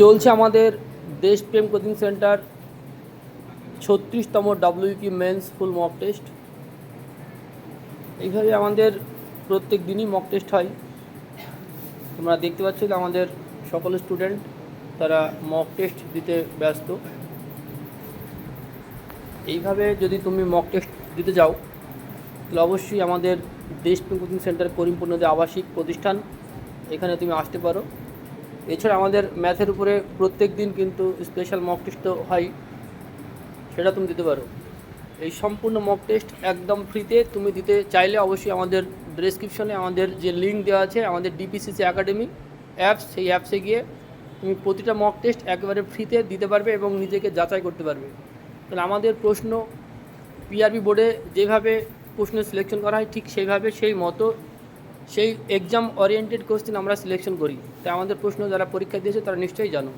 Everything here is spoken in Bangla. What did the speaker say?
চলছে আমাদের Deshprem coaching centre, ছত্রিশতম WP mains full mock test এইভাবে আমাদের প্রত্যেক দিনই মক টেস্ট হয়। তোমরা দেখতে পাচ্ছ যে আমাদের সকল স্টুডেন্ট তারা মক টেস্ট দিতে ব্যস্ত। এইভাবে যদি তুমি মক টেস্ট দিতে যাও, তাহলে অবশ্যই আমাদের দেশপ্রেম কোচিং সেন্টার করিমপুর নদী আবাসিক প্রতিষ্ঠান, এখানে তুমি আসতে পারো। এছাড়া আমাদের ম্যাথের উপরে প্রত্যেক দিন কিন্তু স্পেশাল মক টেস্ট তো হয়, সেটা তুমি দিতে পারো। এই সম্পূর্ণ মক টেস্ট একদম ফ্রিতে তুমি দিতে চাইলে অবশ্যই আমাদের ডেসক্রিপশনে আমাদের যে লিঙ্ক দেওয়া আছে, আমাদের ডিপিসিসি একাডেমি অ্যাপস সেই অ্যাপসে গিয়ে তুমি প্রতিটা মক টেস্ট একেবারে ফ্রিতে দিতে পারবে এবং নিজেকে যাচাই করতে পারবে। তাহলে আমাদের প্রশ্ন পিআরবি বোর্ডে যেভাবে প্রশ্ন সিলেকশন করা হয়, ঠিক সেইভাবে সেই মতো সেই এক্সাম ওরিয়েন্টেড কোশ্চেন আমরা সিলেকশন করি। তাই আমাদের প্রশ্ন যারা পরীক্ষা দিয়েছে তারা নিশ্চয়ই জানো।